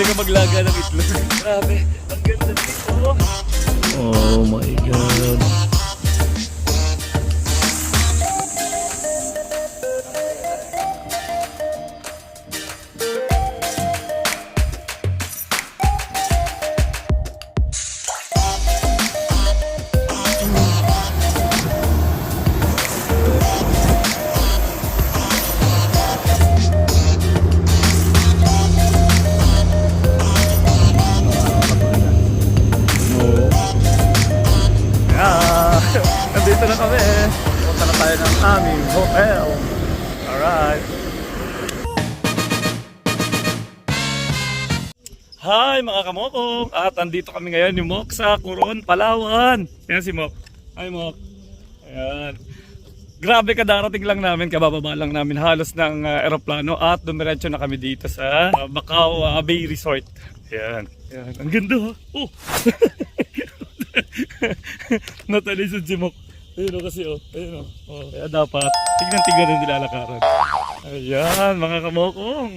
Pwede ka maglaga ng itlog. Grabe, ang ganda dito. Oh my God. Ng aming hotel. Alright. Hi mga kamokong! At andito kami ngayon ni Mok sa Coron, Palawan. Yan si Mok. Hi Mok. Ayan. Grabe kadarating lang namin, kabababa lang namin halos ng uh, aeroplano at dumiretso na kami dito sa uh, Macau uh, Bay Resort. Ayan. Ayan. Ang ganda ha. Oh! Natalisod si Mok. Ayun o kasi oh. Ayun o. Oh. Kaya dapat tignan-tignan yung nilalakaran. Ayan mga kamokong.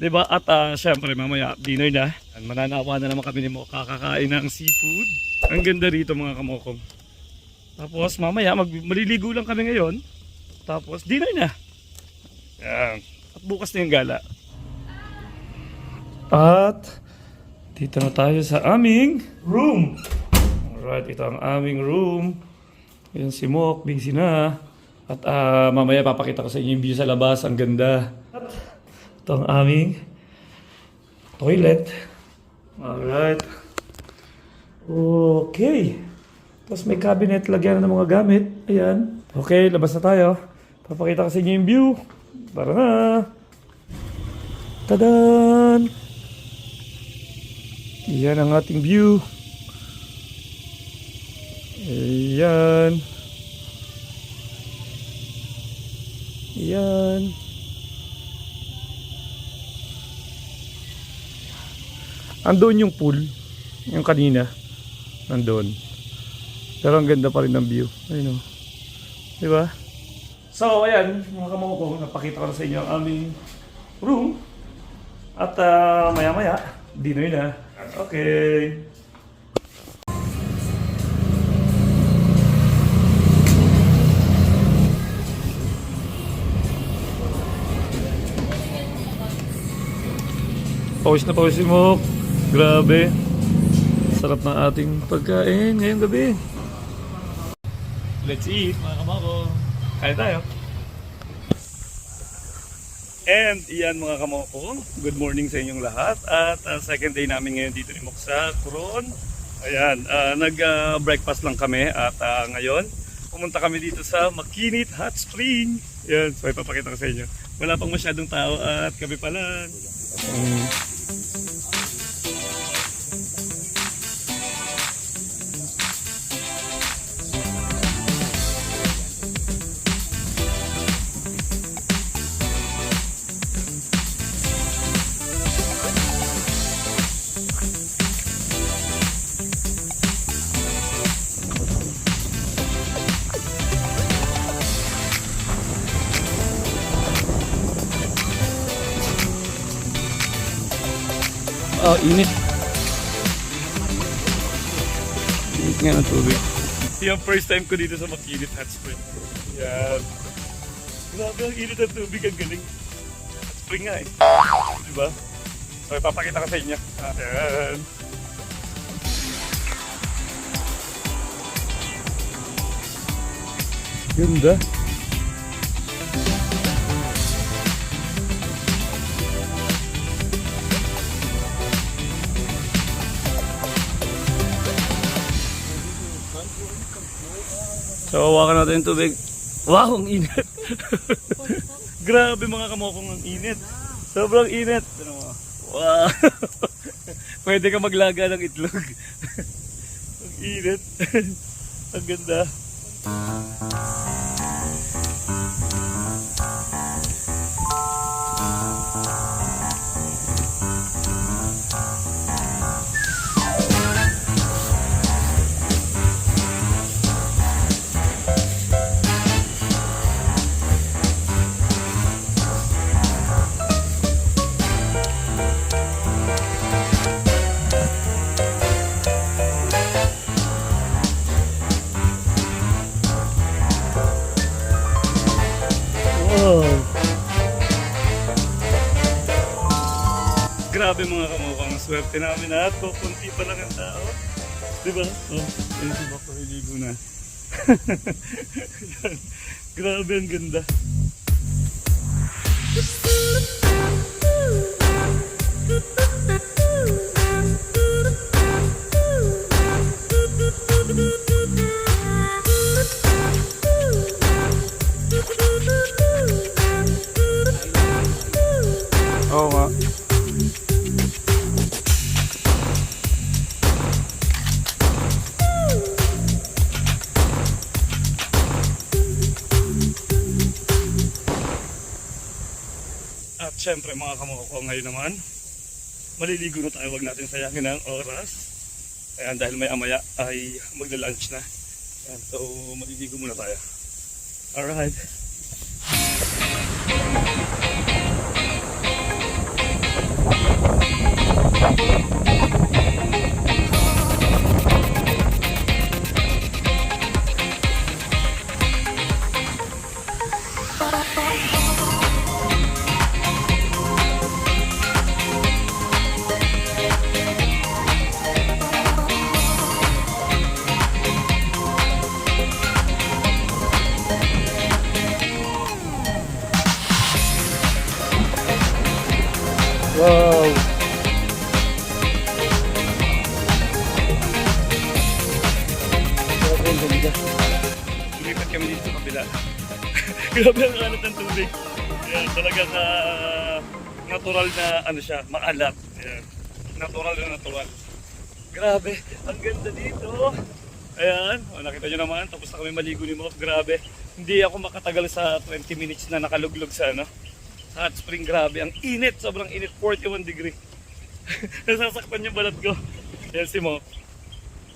Diba? At ah, syempre mamaya dinner na. Mananawa na naman kami ni Mok kakakain ng seafood. Ang ganda rito mga kamokong. Tapos mamaya mag maliligo lang kami ngayon. Tapos dinner na. Yan. At bukas na yung gala. At dito na tayo sa aming room. Alright, ito ang aming room. Yan si Mok, busy na. At ah, mamaya papakita ko sa inyo yung view sa labas. Ang ganda. Ito ang aming toilet. Alright. Okay. Tapos may cabinet, lagyan ng mga gamit. Ayan. Okay, labas na tayo. Papakita ko sa inyo yung view. Tara na. Tadan! Yan ang ating view. Ayan. Ayan. Andun yung pool. Yung kanina. Nandun. Pero ang ganda pa rin ng view. Ayun o. Di ba? So, ayan, mga kamukong, napakita ko na sa inyo ang aming room. At ah, maya-maya, dinner na. Okay. Pawis na pawis si Mok. Grabe. Sarap ng ating pagkain ngayong gabi. Let's eat, mga kamako. Kain tayo. And iyan mga kamoko, good morning sa inyong lahat. At uh, second day namin ngayon dito ni Mok Coron. Ayan, uh, nag-breakfast lang kami at uh, ngayon pumunta kami dito sa Makinit Hot Spring. Yan, so ipapakita ko sa inyo. Wala pang masyadong tao at kami pa lang. Mm. で。Oh, init. Init nga ng tubig. Yung first time ko dito sa Makinit Hot Spring. Yan. Grabe ang init ng tubig. Ang galing. Hot spring nga eh. Diba? So, ipapakita ko sa inyo. Ayan. Ganda. So, hawakan natin yung tubig. Wow, ang init. Grabe mga kamokong ang init. Sobrang init. Wow. Pwede ka maglaga ng itlog. ang init. ang ganda. Swerte namin at kukunti pa lang ang tao. Diba? Oh, ayun si Bako, niligo na. Grabe, ang ganda. Syempre mga kamukha ngayon naman, maliligo na tayo, wag natin sayangin ang oras. Ayan, dahil may amaya ay magla-lunch na. Ayan, so maliligo muna tayo. Alright. Talagang ah, natural na ano siya, maalat. Ayan. Natural na natural. Grabe, ang ganda dito. Ayan, o, nakita nyo naman, tapos na kami maligo ni Mof. Grabe, hindi ako makatagal sa 20 minutes na nakaluglog sa ano, sa hot spring. Grabe, ang init, sobrang init, 41 degree. Nasasaktan yung balat ko. Yan si Mof.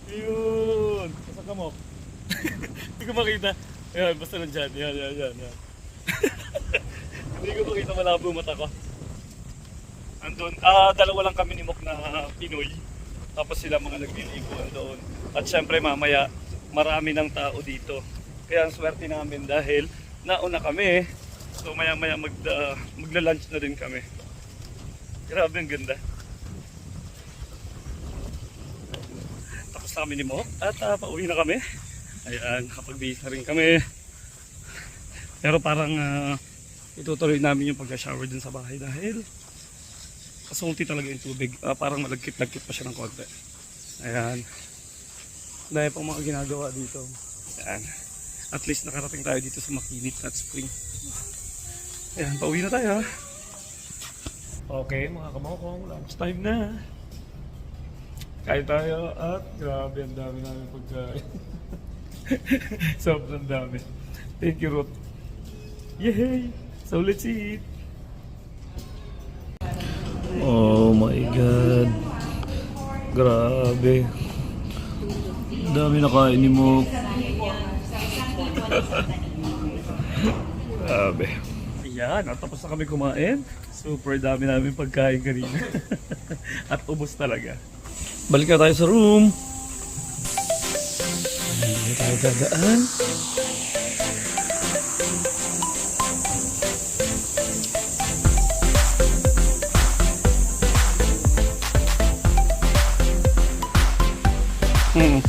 Ayun, nasa ka Mof. Hindi ko makita. Ayan, basta nandyan. Yan, yan, yan. yan. Hindi ko makita malabo mata ko. Andun, ah, dalawa lang kami ni Mok na Pinoy. Tapos sila mga nagliliguan doon. At syempre mamaya, marami ng tao dito. Kaya ang swerte namin dahil nauna kami. So maya maya mag, ah, magla-lunch na din kami. Grabe ang ganda. Tapos na kami ni Mok at ah, pauwi na kami. Ayan, kapag na rin kami. Pero parang ah, itutuloy namin yung pag-shower dun sa bahay dahil kasulti talaga yung tubig. Ah, parang malagkit-lagkit pa siya ng konti. Ayan. Dahil pang mga ginagawa dito. Ayan. At least nakarating tayo dito sa Makinit Hot Spring. Ayan, pauwi na tayo. Okay, mga kamokong, lunch time na. Kain tayo at grabe, ang dami namin pagkain. Sobrang dami. Thank you, Ruth. Yay! So let's eat! Oh my God. Grabe. Dami na kain ni mo. Grabe. Ayan, at tapos na kami kumain. Super dami namin pagkain kanina. at ubos talaga. Balik na tayo sa room. Hindi tayo dadaan. Hmm.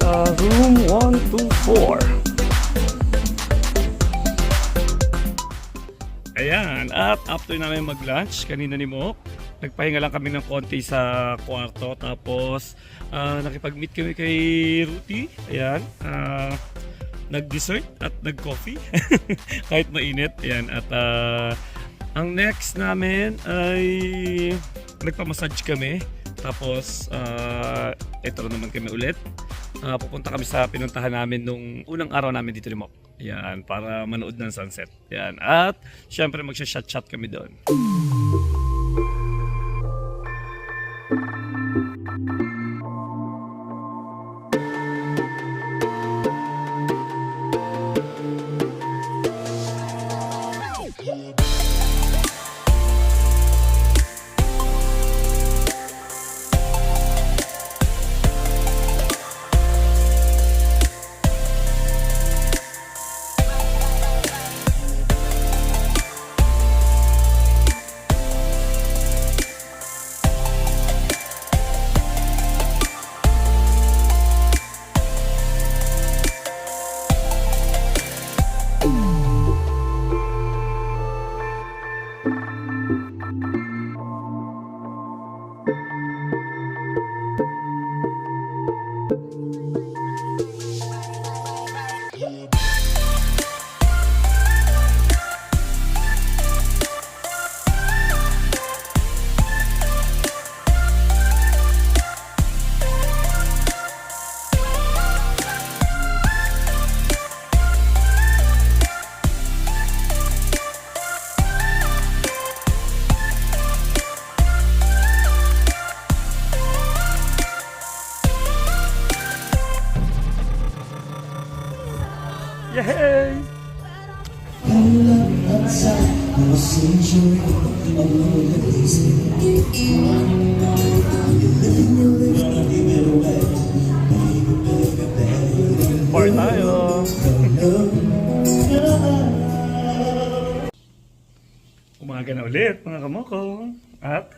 Sa room 124. Ayan, at after namin mag-lunch, kanina ni Mok, nagpahinga lang kami ng konti sa kwarto. Tapos, ah, nakipag-meet kami kay Ruti. Ayan, ah, nag-dessert at nag-coffee. Kahit mainit. Ayan, at ah, ang next namin ay nagpamassage kami. Tapos, ah, ito naman kami ulit. Ah, pupunta kami sa pinuntahan namin nung unang araw namin dito ni Mok. Yan, para manood ng sunset. Yan. At, syempre, magsha-shot-shot kami doon. Yay! Bar. Umaga na ulit mga kamoko. At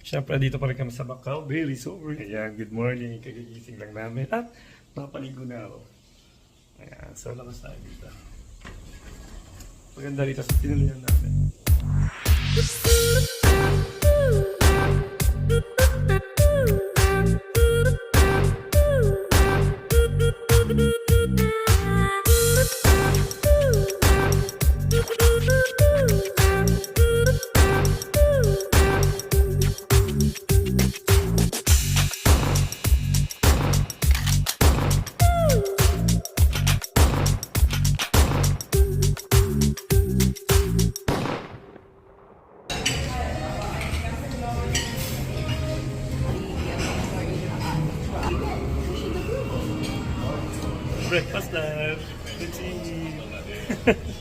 syempre dito pa rin kami sa Macau, Bailey Sober. Ayan, good morning. Kagigising lang namin. At napaligo na ako. Ayan, so lakas tayo dito. Maganda dito sa tinuloyan namin.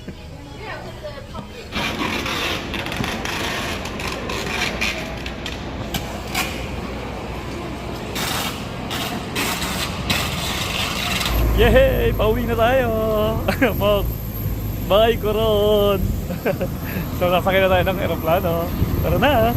Yay! Pauwi na tayo! Mok! Bye, Coron! so, nasakay na tayo ng aeroplano. Tara na!